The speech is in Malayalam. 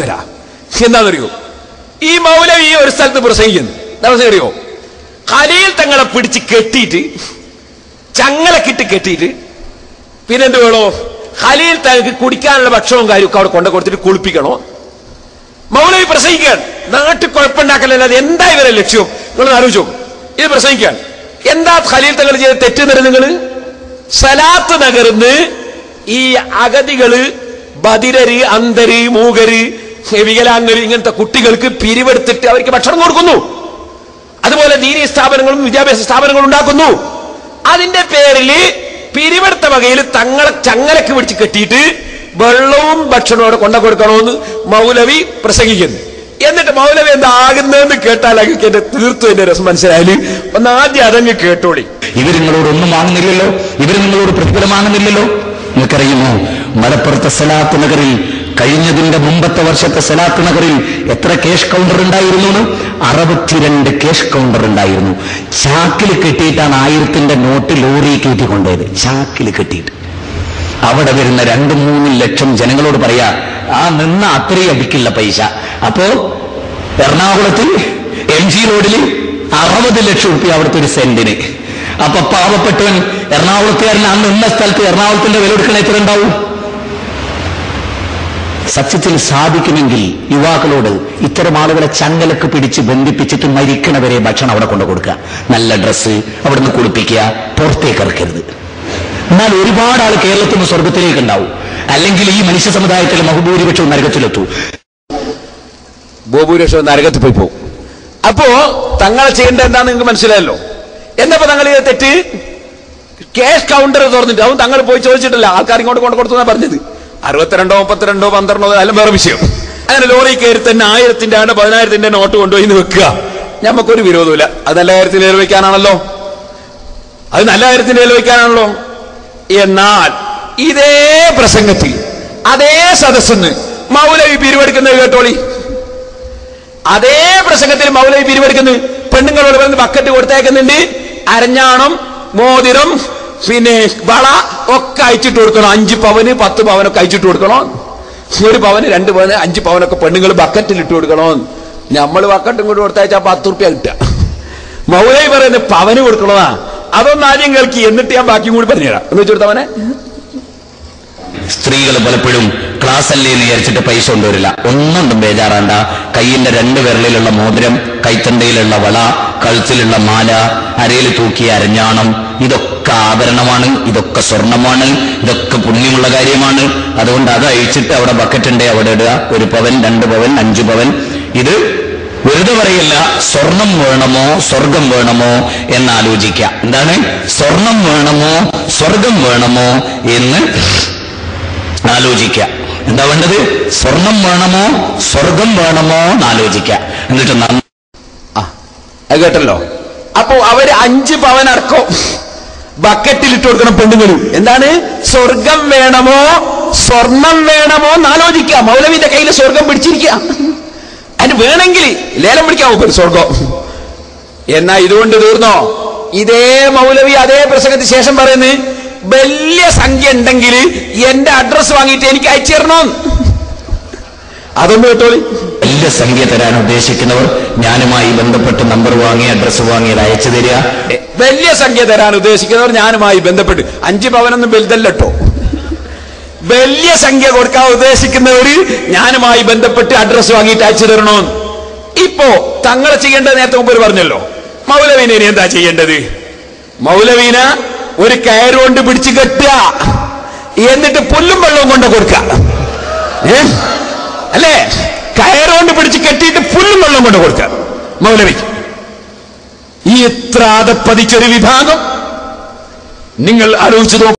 തരാം. എന്താണെന്നറിയോ? ഈ മൗലവി ഒരു സ്ഥലത്ത് പ്രസംഗിക്കുന്നു. പ്രസംഗം ഖലീൽ തങ്ങളെ പിടിച്ച് കെട്ടിയിട്ട് ചങ്ങലക്കിട്ട് കെട്ടിയിട്ട് പിന്നെന്ത് വേണോ? ഖലീൽ തങ്ങൾക്ക് കുടിക്കാനുള്ള ഭക്ഷണവും കാര്യമൊക്കെ അവിടെ കൊണ്ടു കൊടുത്തിട്ട് കുളിപ്പിക്കണോ? മൗലവി പ്രസംഗിക്കാൻ നാട്ടിൽ കുഴപ്പമുണ്ടാക്കലല്ലാതെ എന്താ ഇവരെ ലക്ഷ്യം? നിങ്ങൾ ആലോചിച്ചോ ഇത് പ്രസംഗിക്കാൻ എന്താ ഖലീൽ തങ്ങൾ ചെയ്ത് തെറ്റുന്നത് നിങ്ങൾ? സലാത്ത് നഗർന്ന് ഈ അഗതികൾ ബദിരര് അന്തര് മൂകര് വികലാംഗര് ഇങ്ങനത്തെ കുട്ടികൾക്ക് പിരിവെടുത്തിട്ട് അവർക്ക് ഭക്ഷണം കൊടുക്കുന്നു. അതുപോലെ ദീനീ സ്ഥാപനങ്ങളും വിദ്യാഭ്യാസ സ്ഥാപനങ്ങളും ഉണ്ടാക്കുന്നു. അതിന്റെ പേരിൽ പിരിവെടുത്ത വകയിൽ തങ്ങളെ ചങ്ങലക്ക് പിടിച്ച് കെട്ടിയിട്ട് വെള്ളവും ഭക്ഷണവും അവിടെ കൊണ്ട കൊടുക്കണമെന്ന് മൗലവി പ്രസംഗിക്കുന്നു. എന്നിട്ട് മൗലവി എന്താകുന്നതെന്ന് കേട്ടാൽ അങ്ങക്ക് എന്റെ തീർത്തു എന്റെ രസം മനസ്സിലായാൽ ഒന്ന് ആദ്യം അതങ്ങ് കേട്ടോളി. ഇവർ നിങ്ങളോട് ഒന്നും വാങ്ങുന്നില്ലല്ലോ. ഇവർ നിങ്ങളോട് പ്രതിഫലം വാങ്ങുന്നില്ലല്ലോ. നിങ്ങൾക്കറിയുമോ? മലപ്പുറത്തെ സലാത്ത് നഗറിൽ കഴിഞ്ഞതിന്റെ മുമ്പത്തെ വർഷത്തെ സലാത്ത് നഗറിൽ എത്ര കേഷ് കൗണ്ടർ ഉണ്ടായിരുന്നു അറുപത്തിരണ്ട് കേഷ് കൗണ്ടർ ഉണ്ടായിരുന്നു. ചാക്കിൽ കെട്ടിയിട്ടാണ് ആയിരത്തിന്റെ നോട്ട് ലോറി കയറ്റി കൊണ്ടുപോയത് ചാക്കിൽ കെട്ടിയിട്ട്. അവിടെ വരുന്ന രണ്ട് മൂന്ന് ലക്ഷം ജനങ്ങളോട് പറയാ ആ നിന്ന അത്രയും അടിക്കില്ല പൈസ. അപ്പോ എറണാകുളത്തിൽ എം ജി റോഡിൽ അറുപത് ലക്ഷം റുപ്യ അവിടുത്തെ ഒരു സെന്റിന്. അപ്പൊ പാവപ്പെട്ടവൻ എറണാകുളത്തുകാരൻ അന്ന് നിന്ന സ്ഥലത്ത് എറണാകുളത്തിന്റെ വില എടുക്കണ എത്ര ഉണ്ടാവും? സത്യത്തിൽ സാധിക്കുമെങ്കിൽ യുവാക്കളോട് ഇത്തരം ആളുകളെ ചങ്ങലക്ക് പിടിച്ച് ബന്ധിപ്പിച്ചിട്ട് മരിക്കണവരെ ഭക്ഷണം അവിടെ കൊണ്ടു കൊടുക്കുക. നല്ല ഡ്രസ്സ് അവിടെ നിന്ന് കുളിപ്പിക്കുക പുറത്തേക്ക് ഇറക്കരുത്. എന്നാൽ ഒരുപാട് ആൾ കേരളത്തിൽ നിന്ന് സ്വർഗത്തിലേക്ക് ഉണ്ടാവും. അല്ലെങ്കിൽ ഈ മനുഷ്യ സമുദായത്തിലെ ബഹുഭൂരിപക്ഷവും നരകത്തിലെത്തു. ബഹുഭൂരിപക്ഷം നരകത്തിൽ പോയി പോകും. അപ്പോ തങ്ങളെ ചെയ്യേണ്ട എന്താന്ന് നിങ്ങൾക്ക് മനസ്സിലായല്ലോ? എന്നപ്പോ തങ്ങൾ ചെയ്ത തെറ്റ്? ക്യാഷ് കൗണ്ടർ തുറന്നിട്ട്. അവൻ തങ്ങൾ പോയി ചോദിച്ചിട്ടില്ല. ആൾക്കാർ ഇങ്ങോട്ട് കൊണ്ട് കൊടുത്തു പറഞ്ഞത്. അറുപത്തിരണ്ടോ മുപ്പത്തിരണ്ടോ പന്ത്രണ്ടോ അല്ല വേറെ വിഷയം. അങ്ങനെ ലോറി കയറി തന്നെ ആയിരത്തിന്റെ ആണ് പതിനായിരത്തിന്റെ നോട്ട് കൊണ്ടുപോയി വെക്കുക. ഞമ്മക്കൊരു വിരോധമില്ല അത് നല്ല കാര്യത്തിൽ നിലവയ്ക്കാനാണല്ലോ അത് നല്ല കാര്യത്തിൽ നിലവയ്ക്കാനാണല്ലോ എന്നാൽ ഇതേ പ്രസംഗത്തിൽ അതേ സദസ്സെന്ന് മൗലവി പിരിവെടുക്കുന്നത് കേട്ടോളി. അതേ പ്രസംഗത്തിൽ മൗലവി പിരിവെടുക്കുന്നു പെണ്ണുങ്ങളോട് പറഞ്ഞ് ബക്കറ്റ് കൊടുത്തേക്കുന്നുണ്ട്. അരഞ്ഞാണം മോതിരം പിന്നെ വള ഒക്കെ അയച്ചിട്ട് കൊടുക്കണം. അഞ്ച് പവന് പത്ത് പവനൊക്കെ അയച്ചിട്ട് കൊടുക്കണം. ഒരു പവന് രണ്ട് പവന് അഞ്ച് പവനൊക്കെ പെണ്ണുങ്ങൾ ബക്കറ്റിൽ ഇട്ട് കൊടുക്കണം. നമ്മൾ ബക്കറ്റും കൂടി കൊടുത്തയച്ചാൽ പത്ത് റുപ്യ കിട്ടുക. മൗലൈ പറയുന്നത് പവന് കൊടുക്കണതാ. അതൊന്നും ആദ്യം കേൾക്കി എന്നിട്ട് ഞാൻ ബാക്കി കൂടി പറഞ്ഞുതരാം. എന്ന് വെച്ചെടുത്തവനെ സ്ത്രീകൾ പലപ്പോഴും ക്ലാസ് അല്ലേ എന്ന് വിചാരിച്ചിട്ട് പൈസ കൊണ്ടുവരില്ല. ഒന്നും ബേജാറാണ്ട. കയ്യിന്റെ രണ്ട് വിരലിലുള്ള മോതിരം കൈത്തണ്ടയിലുള്ള വള കഴുത്തിലുള്ള മാല അരയിൽ തൂക്കിയ അരഞ്ഞാണം ഇതൊക്കെ ആഭരണമാണ് ഇതൊക്കെ സ്വർണമാണ് ഇതൊക്കെ പുണ്യമുള്ള കാര്യമാണ്. അതുകൊണ്ട് അത് അഴിച്ചിട്ട് അവിടെ ബക്കറ്റ് ഉണ്ട് അവിടെ ഇടുക. ഒരു പവൻ രണ്ട് പവൻ അഞ്ചു പവൻ. ഇത് വെറുതെ പറയില്ല സ്വർണം വേണമോ സ്വർഗം വേണമോ എന്ന് ആലോചിക്കുക എന്താണ്? സ്വർണം വേണമോ സ്വർഗം വേണമോ എന്ന് ആലോചിക്കുക എന്താ വേണ്ടത്? സ്വർണം വേണമോ സ്വർഗം വേണമോ എന്ന് ആലോചിക്കുക എന്നിട്ട് കേട്ടല്ലോ. അപ്പോ അവർ അഞ്ച് പവൻ അർക്കോ ബക്കറ്റിൽ ഇട്ട് കൊടുക്കണം പെണ്ണുങ്ങൾ. എന്താണ്? സ്വർഗം വേണമോ? സ്വർണം വേണമോ എന്ന് ആലോചിക്കുക. മൗലവിന്റെ കയ്യിൽ സ്വർഗം പിടിച്ചിരിക്കുക. അതിന് വേണമെങ്കിൽ ലേലം പിടിക്കാൻ നോക്കും സ്വർഗം. എന്നാ ഇതുകൊണ്ട് തീർന്നോ? ഇതേ മൗലവി അതേ പ്രസംഗത്തിന് ശേഷം പറയുന്നത് വലിയ സംഖ്യ ഉണ്ടെങ്കിൽ എന്റെ അഡ്രസ് വാങ്ങിയിട്ട് എനിക്ക് അയച്ചു തരണോ അതൊന്നും കേട്ടോളി. വലിയ സംഖ്യ തരാൻ ഉദ്ദേശിക്കുന്നവർ ഞാനുമായി ബന്ധപ്പെട്ട് നമ്പർ വാങ്ങി അഡ്രസ്സ് വാങ്ങി അത് അയച്ചു തരിക. വലിയ സംഖ്യ തരാൻ ഉദ്ദേശിക്കുന്നവർ ഞാനുമായി ബന്ധപ്പെട്ട്. അഞ്ച് പവനൊന്നും വലുതല്ലോ വലിയ സംഖ്യ കൊടുക്കാൻ ഉദ്ദേശിക്കുന്നവര് ഞാനുമായി ബന്ധപ്പെട്ട് അഡ്രസ് വാങ്ങിയിട്ട് അയച്ചു തരണോ. ഇപ്പോ തങ്ങളെ ചെയ്യേണ്ടത് നേരത്തെ മുമ്പ് പറഞ്ഞല്ലോ. മൗലവീന ഇനി എന്താ ചെയ്യേണ്ടത്? മൗലവീന ഒരു കയറുകൊണ്ട് പിടിച്ചു കെട്ടുക. എന്നിട്ട് പുല്ലും വെള്ളവും കൊണ്ട് കൊടുക്കുക? അല്ലേ? കയറുകൊണ്ട് പിടിച്ച് കെട്ടിയിട്ട് പുല്ലും വെള്ളം കൊണ്ട് കൊടുക്കുക മൗലവിക്ക് ഈ എത്ര അതപ്പതിച്ചൊരു വിഭാഗം നിങ്ങൾ ആലോചിച്ചു